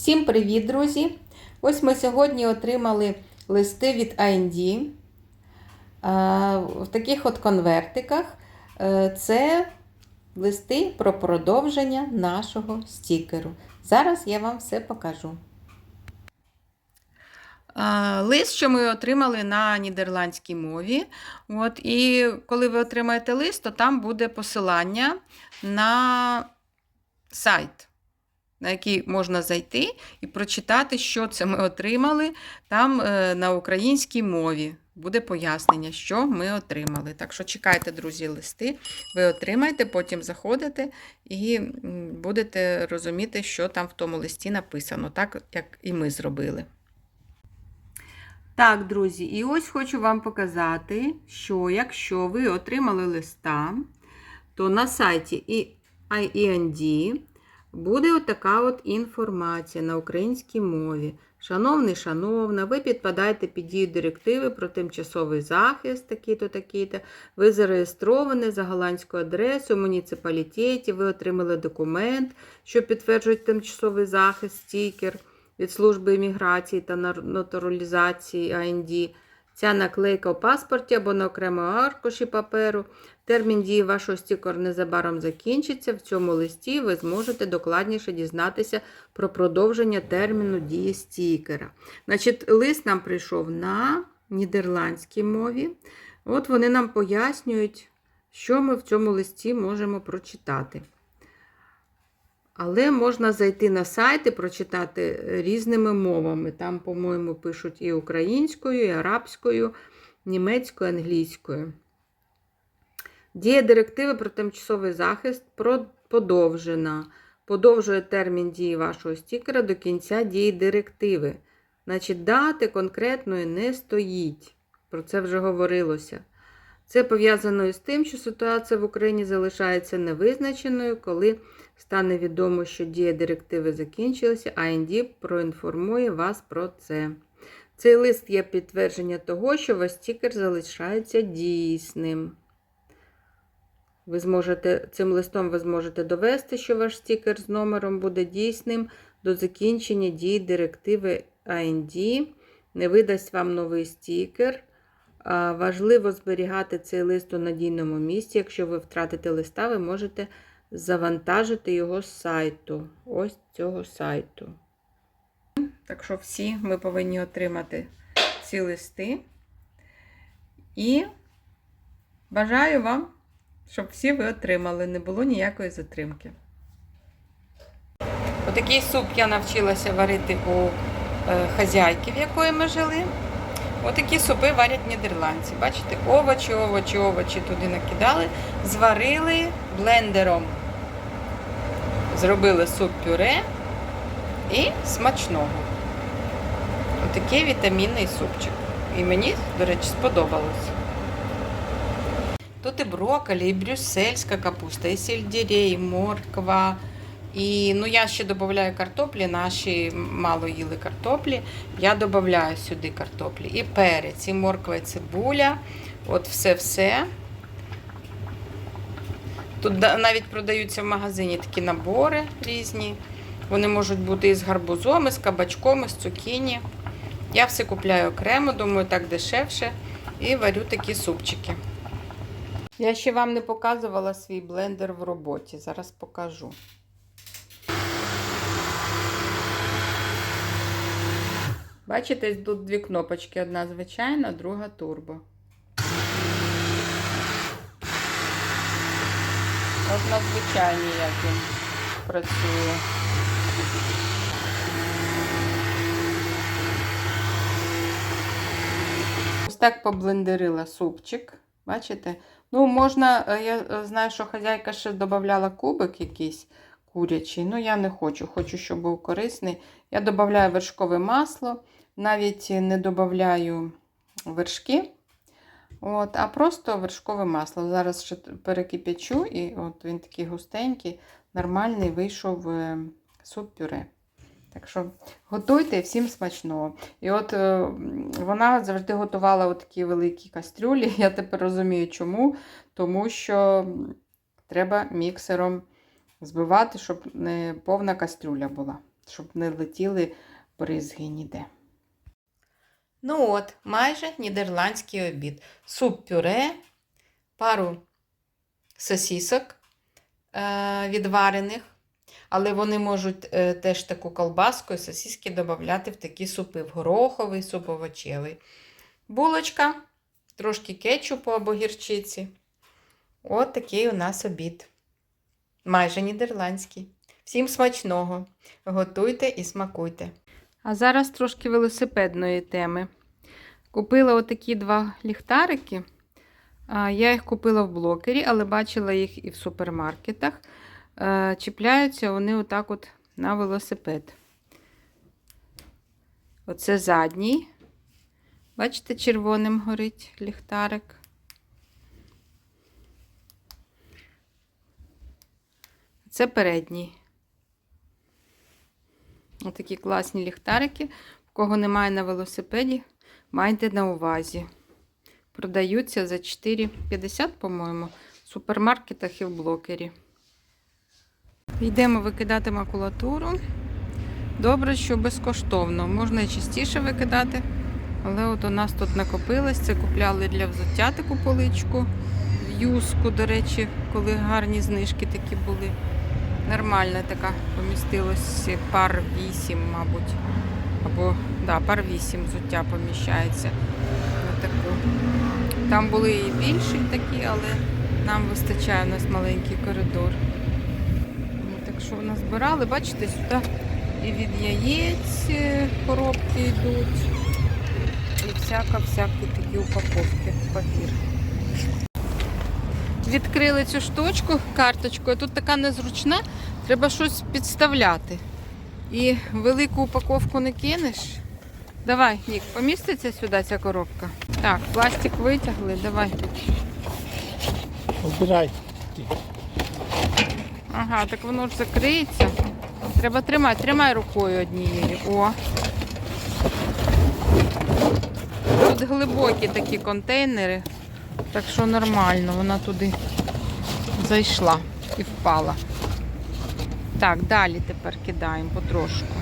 Всім привіт, друзі! Ось ми сьогодні отримали листи від IND в таких от конвертиках. Е, Це листи про продовження нашого стікеру. Зараз я вам все покажу. Лист, що ми отримали на нідерландській мові. От, і коли ви отримаєте лист, то там буде посилання на сайт на який можна зайти і прочитати, що це ми отримали. Там е, на українській мові буде пояснення, що ми отримали. Так що чекайте, друзі, листи, ви отримаєте, потім заходите і будете розуміти, що там в тому листі написано, так як і ми зробили. Так, друзі, і ось хочу вам показати, що якщо ви отримали листа, то на сайті IEND буде отака от інформація на українській мові. Шановний, шановна, ви підпадаєте під дію директиви про тимчасовий захист, такий-то, такий-то. Ви зареєстровані за голландською адресою в муніципалітеті, ви отримали документ, що підтверджує тимчасовий захист, стікер від служби імміграції та натуралізації АНД. Ця наклейка у паспорті або на окремому аркуші паперу. Термін дії вашого стікеру незабаром закінчиться. В цьому листі ви зможете докладніше дізнатися про продовження терміну дії стікера. Значить, лист нам прийшов на нідерландській мові. От вони нам пояснюють, що ми в цьому листі можемо прочитати. Але можна зайти на сайт і прочитати різними мовами. Там, по-моєму, пишуть і українською, і арабською, німецькою, англійською. Дія директиви про тимчасовий захист подовжена. Подовжує термін дії вашого стікера до кінця дії директиви. Значить, дати конкретної не стоїть. Про це вже говорилося. Це пов'язано із тим, що ситуація в Україні залишається невизначеною, коли стане відомо, що дія директиви закінчилася, а ІНДІ проінформує вас про це. Цей лист є підтвердження того, що ваш стікер залишається дійсним. Ви зможете, Цим листом ви зможете довести, що ваш стікер з номером буде дійсним до закінчення дії директиви IND, не видасть вам новий стікер. Важливо зберігати цей лист у надійному місці. Якщо ви втратите листа, ви можете завантажити його з сайту. Ось цього сайту. Так що всі ми повинні отримати ці листи. І бажаю вам, щоб всі ви отримали, не було ніякої затримки. Отакий суп я навчилася варити у хазяйки, в якої ми жили. Отакі супи варять нідерландці. Бачите, овочі, овочі, овочі туди накидали, зварили блендером. Зробили суп-пюре і смачного. Отакий вітамінний супчик. І мені, до речі, сподобалось. Тут і брокколі, і брюссельська капуста, і сельдерей, і морква. І ну, я ще додаю картоплі, наші мало їли картоплі. Я додаю сюди картоплі. І перець, і морква, і цибуля. От все-все. Тут навіть продаються в магазині такі набори різні. Вони можуть бути і з гарбузом, і з кабачком, і з цукіні. Я все купляю окремо, думаю, так дешевше. І варю такі супчики. Я ще вам не показувала свій блендер в роботі. Зараз покажу. Бачите, тут дві кнопочки: одна звичайна, друга турбо. От на звичайній як він працює. Ось так поблендерила супчик. Бачите? Ну, можна, я знаю, що хазяйка ще додавала кубик якийсь курячий. Ну, я не хочу. Хочу, щоб був корисний. Я додаю вершкове масло. Навіть не додаю вершки, от, а просто вершкове масло. Зараз ще перекипячу, і от він такий густенький, нормальний вийшов суп-пюре. Так що готуйте всім смачного. І от е, вона завжди готувала от такі великі кастрюлі. Я тепер розумію, чому. Тому що треба міксером збивати, щоб не повна кастрюля була. щоб не летіли бризги ніде. Ну от, майже нідерландський обід. Суп пюре, пару сосісок е- відварених, але вони можуть е, теж таку колбаску і сосиски додати в такі супи, в гороховий, суп овочевий. Булочка, трошки кетчупу або гірчиці. От такий у нас обід. Майже нідерландський. Всім смачного! Готуйте і смакуйте. А зараз трошки велосипедної теми. Купила отакі два ліхтарики. Я їх купила в блокері, але бачила їх і в супермаркетах. Чіпляються вони отак от на велосипед. Оце задній. Бачите, червоним горить ліхтарик. Це передній. Отакі класні ліхтарики. В кого немає на велосипеді, майте на увазі. Продаються за 4,50, по-моєму, в супермаркетах і в блокері. Йдемо викидати макулатуру. Добре, що безкоштовно. Можна і частіше викидати. Але от у нас тут накопилось. Це купляли для взуття таку поличку. В юску, до речі, коли гарні знижки такі були. Нормальна така помістилось пар 8, мабуть. Або, да, пар 8 взуття поміщається таку. Там були і більші такі, але нам вистачає, у нас маленький коридор. Ну, Так що назбирали, бачите, сюди і від яєць е, коробки йдуть. І всяка-всякі такі упаковки в папір. Відкрили цю штучку, карточку, а тут така незручна, треба щось підставляти. І велику упаковку не кинеш. Давай, Нік, поміститься сюди ця коробка. Так, пластик витягли, давай. Обирай. Ага, так воно ж закриється. Треба тримати, тримай рукою однією. О. Тут глибокі такі контейнери, так що нормально, вона туди зайшла і впала. Так, далі тепер кидаємо потрошку.